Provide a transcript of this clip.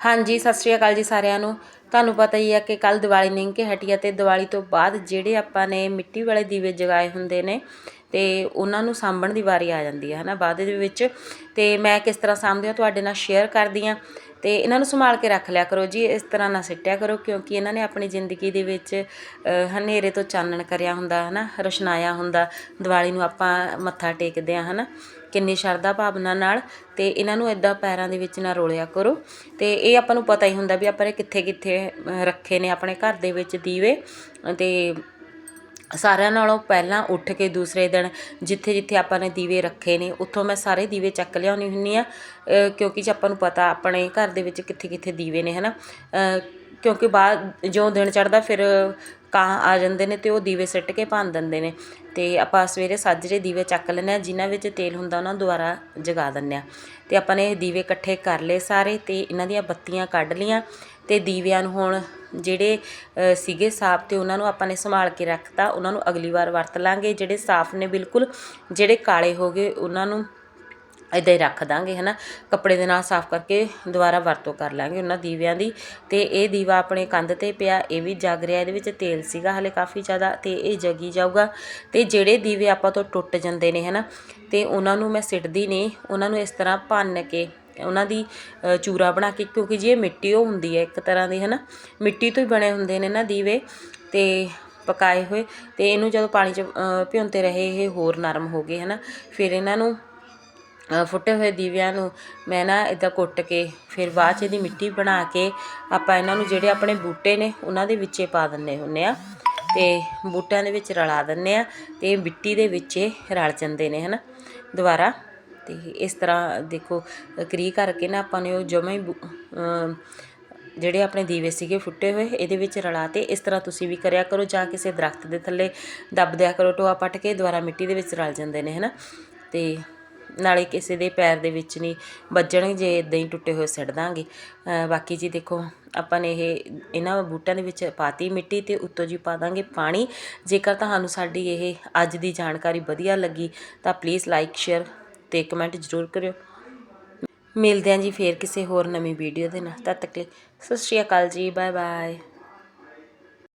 ਹਾਂਜੀ, ਸਤਿ ਸ਼੍ਰੀ ਅਕਾਲ ਜੀ ਸਾਰਿਆਂ ਨੂੰ। ਤੁਹਾਨੂੰ ਪਤਾ ਹੀ ਹੈ ਕਿ ਕੱਲ ਦੀਵਾਲੀ ਲੰਘ ਕੇ ਹਟੀ ਆ ਤੇ ਦੀਵਾਲੀ ਤੋਂ ਬਾਅਦ ਜਿਹੜੇ ਆਪਾਂ ਨੇ ਮਿੱਟੀ ਵਾਲੇ ਦੀਵੇ ਜਗਾਏ ਹੁੰਦੇ ਨੇ ਤੇ ਉਹਨਾਂ ਨੂੰ ਸਾਂਭਣ ਦੀ ਵਾਰੀ ਆ ਜਾਂਦੀ ਹੈ ਹਨਾ ਬਾਅਦ ਦੇ ਵਿੱਚ। ਤੇ ਮੈਂ ਕਿਸ ਤਰ੍ਹਾਂ ਸਾਂਭਦੀ ਹਾਂ ਤੁਹਾਡੇ ਨਾਲ ਸ਼ੇਅਰ ਕਰਦੀ ਹਾਂ। ਤੇ ਇਹਨਾਂ ਨੂੰ ਸੰਭਾਲ ਕੇ ਰੱਖ ਲਿਆ ਕਰੋ ਜੀ, ਇਸ ਤਰ੍ਹਾਂ ਨਾ ਸਿੱਟਿਆ ਕਰੋ, ਕਿਉਂਕਿ ਇਹਨਾਂ ਨੇ ਆਪਣੀ ਜ਼ਿੰਦਗੀ ਦੇ ਵਿੱਚ ਹਨੇਰੇ ਤੋਂ ਚਾਨਣ ਕਰਿਆ ਹੁੰਦਾ, ਹਨਾ, ਰੋਸ਼ਨਾਇਆ ਹੁੰਦਾ। ਦੀਵਾਲੀ ਨੂੰ ਆਪਾਂ ਮੱਥਾ ਟੇਕਦੇ ਆ ਹਨਾ। ਕਿੰਨੀ ਸ਼ਰਧਾ ਭਾਵਨਾ ਨਾਲ ਤੇ ਇਹਨਾਂ ਨੂੰ ਇਦਾਂ ਪੈਰਾਂ ਦੇ ਵਿੱਚ ਨਾ ਰੋਲਿਆ ਕਰੋ। ਤੇ ਇਹ ਆਪਾਂ ਨੂੰ ਪਤਾ ਹੀ ਹੁੰਦਾ ਵੀ ਆਪਾਂ ਨੇ ਕਿੱਥੇ ਕਿੱਥੇ ਰੱਖੇ ਨੇ ਆਪਣੇ ਘਰ ਦੇ ਵਿੱਚ ਦੀਵੇ। ਤੇ ਸਾਰਿਆਂ ਨਾਲੋਂ ਪਹਿਲਾਂ ਉੱਠ ਕੇ ਦੂਸਰੇ ਦਿਨ ਜਿੱਥੇ ਜਿੱਥੇ ਆਪਾਂ ਨੇ ਦੀਵੇ ਰੱਖੇ ਨੇ ਉੱਥੋਂ ਮੈਂ ਸਾਰੇ ਦੀਵੇ ਚੱਕ ਲਿਆਉਣੀ ਹੁੰਨੀ ਆ ਕਿਉਂਕਿ ਜੇ ਆਪਾਂ ਨੂੰ ਪਤਾ ਆਪਣੇ ਘਰ ਦੇ ਵਿੱਚ ਕਿੱਥੇ ਕਿੱਥੇ ਦੀਵੇ ਨੇ ਹਨਾ? ਅ, ਕਿਉਂਕਿ ਬਾਅਦ ਜਿਉਂ ਦਿਨ ਚੜਦਾ ਫਿਰ ਕਾਂ ਆ ਜਾਂਦੇ ਨੇ ਅਤੇ ਉਹ ਦੀਵੇ ਸਿੱਟ ਕੇ ਭੰਨ ਦਿੰਦੇ ਨੇ। ਅਤੇ ਆਪਾਂ ਸਵੇਰੇ ਸਾਜਰੇ ਦੀਵੇ ਚੱਕ ਲੈਂਦੇ ਹਾਂ, ਜਿਨ੍ਹਾਂ ਵਿੱਚ ਤੇਲ ਹੁੰਦਾ ਉਹਨਾਂ ਨੂੰ ਦੁਬਾਰਾ ਜਗਾ ਦਿੰਦੇ ਹਾਂ। ਅਤੇ ਆਪਾਂ ਨੇ ਦੀਵੇ ਇਕੱਠੇ ਕਰ ਲਏ ਸਾਰੇ ਅਤੇ ਇਹਨਾਂ ਦੀਆਂ ਬੱਤੀਆਂ ਕੱਢ ਲਈਆਂ ਅਤੇ ਦੀਵਿਆਂ ਨੂੰ ਹੁਣ ਜਿਹੜੇ ਸੀਗੇ ਸਾਫ਼ ਅਤੇ ਉਹਨਾਂ ਨੂੰ ਆਪਾਂ ਨੇ ਸੰਭਾਲ ਕੇ ਰੱਖਤਾ। ਉਹਨਾਂ ਨੂੰ ਅਗਲੀ ਵਾਰ ਵਰਤ ਲਾਂਗੇ। ਜਿਹੜੇ ਸਾਫ਼ ਨੇ ਬਿਲਕੁਲ, ਜਿਹੜੇ ਕਾਲੇ ਹੋ ਗਏ, ਉਹਨਾਂ ਨੂੰ ਇੱਦਾਂ ਹੀ ਰੱਖ ਦਾਂਗੇ ਹੈ ਨਾ ਕੱਪੜੇ ਦੇ ਨਾਲ ਸਾਫ਼ ਕਰਕੇ ਦੁਬਾਰਾ ਵਰਤੋਂ ਕਰ ਲਾਂਗੇ ਉਹਨਾਂ ਦੀਵਿਆਂ ਦੀ। ਅਤੇ ਇਹ ਦੀਵਾ ਆਪਣੇ ਕੰਧ ਤੇ ਪਿਆ ਇਹ ਵੀ ਜਗ ਰਿਹਾ ਇਹਦੇ ਵਿੱਚ ਤੇਲ ਸੀਗਾ ਹਾਲੇ ਕਾਫੀ ਜ਼ਿਆਦਾ ਅਤੇ ਇਹ ਜਗੀ ਜਾਊਗਾ। ਅਤੇ ਜਿਹੜੇ ਦੀਵੇ ਆਪਾਂ ਤੋਂ ਟੁੱਟ ਜਾਂਦੇ ਨੇ ਹੈ ਨਾ ਅਤੇ ਉਹਨਾਂ ਨੂੰ ਮੈਂ ਸਿੱਟਦੀ ਨਹੀਂ ਉਹਨਾਂ ਨੂੰ ਇਸ ਤਰ੍ਹਾਂ ਭੰਨ ਕੇ ਉਹਨਾਂ ਦੀ ਚੂਰਾ ਬਣਾ ਕੇ ਕਿਉਂਕਿ ਜੀ ਇਹ ਮਿੱਟੀ ਉਹ ਹੁੰਦੀ ਹੈ ਇੱਕ ਤਰ੍ਹਾਂ ਦੀ ਨਾ ਮਿੱਟੀ ਤੋਂ ਹੀ ਬਣੇ ਹੁੰਦੇ ਨੇ ਨਾ ਦੀਵੇ ਅਤੇ ਪਕਾਏ ਹੋਏ। ਅਤੇ ਇਹਨੂੰ ਜਦੋਂ ਪਾਣੀ 'ਚ ਅ, ਭਿਉਂਤੇ ਰਹੇ ਇਹ ਹੋਰ ਨਰਮ ਹੋ ਗਏ ਹੈ ਨਾ ਫਿਰ ਇਹਨਾਂ ਨੂੰ ਫੁੱਟੇ ਹੋਏ ਦੀਵਿਆਂ ਨੂੰ ਮੈਂ ਨਾ ਇੱਦਾਂ ਕੁੱਟ ਕੇ ਫਿਰ ਬਾਅਦ 'ਚ ਇਹਦੀ ਮਿੱਟੀ ਬਣਾ ਕੇ ਆਪਾਂ ਇਹਨਾਂ ਨੂੰ ਜਿਹੜੇ ਆਪਣੇ ਬੂਟੇ ਨੇ ਉਹਨਾਂ ਦੇ ਵਿੱਚੇ ਪਾ ਦਿੰਦੇ ਹੁੰਦੇ ਆ ਤੇ ਬੂਟਿਆਂ ਦੇ ਵਿੱਚ ਰਲਾ ਦਿੰਦੇ ਆ ਤੇ ਮਿੱਟੀ ਦੇ ਵਿੱਚ ਰਲ ਜਾਂਦੇ ਨੇ, ਹਨਾ? ਦੁਬਾਰਾ ਤੇ ਇਸ ਤਰ੍ਹਾਂ ਦੇਖੋ ਕਰੀ ਕਰਕੇ ਨਾ ਆਪਾਂ ਨੇ ਉਹ ਜਮਾਂ ਹੀ ਬੂ- ਜਿਹੜੇ ਆਪਣੇ ਦੀਵੇ ਸੀਗੇ ਫੁੱਟੇ ਹੋਏ ਇਹਦੇ ਵਿੱਚ ਰਲਾ ਤੇ ਇਸ ਤਰ੍ਹਾਂ ਤੁਸੀਂ ਵੀ ਕਰਿਆ ਕਰੋ ਜਾਂ ਕਿਸੇ ਦਰਖਤ ਦੇ ਥੱਲੇ ਦੱਬ ਦਿਆ ਕਰੋ, ਟੋਆ ਪੱਟ ਕੇ ਦੁਬਾਰਾ ਮਿੱਟੀ ਦੇ ਵਿੱਚ ਰਲ ਜਾਂਦੇ ਨੇ, ਹਨਾ? ਤੇ ਨਾਲੇ ਕਿਸੇ ਦੇ ਪੈਰ ਦੇ ਵਿੱਚ ਨਹੀਂ ਵੱਜਣਗੇ ਜੇ ਇਦਾਂ ਹੀ ਟੁੱਟੇ ਹੋਏ ਸਿੱਟ ਦਾਂਗੇ। ਬਾਕੀ ਜੀ ਦੇਖੋ, ਆਪਾਂ ਨੇ ਇਹ, ਇਹਨਾਂ ਬੂਟਿਆਂ ਦੇ ਵਿੱਚ ਪਾਤੀ ਮਿੱਟੀ ਤੇ ਉੱਤੋਂ ਜੀ ਪਾ ਦਾਂਗੇ ਪਾਣੀ। ਜੇਕਰ ਤੁਹਾਨੂੰ ਸਾਡੀ ਇਹ ਅੱਜ ਦੀ ਜਾਣਕਾਰੀ ਵਧੀਆ ਲੱਗੀ, ਤਾਂ ਪਲੀਜ਼ ਲਾਈਕ ਸ਼ੇਅਰ ਤੇ ਕਮੈਂਟ ਜ਼ਰੂਰ ਕਰਿਓ। ਮਿਲਦੇ ਹਾਂ ਜੀ ਫੇਰ ਕਿਸੇ ਹੋਰ ਨਵੀਂ ਵੀਡੀਓ ਦੇ ਨਾਲ। ਤਦ ਤੱਕ ਲਈ ਸਤਿ ਸ਼੍ਰੀ ਅਕਾਲ ਜੀ ਬਾਏ ਬਾਏ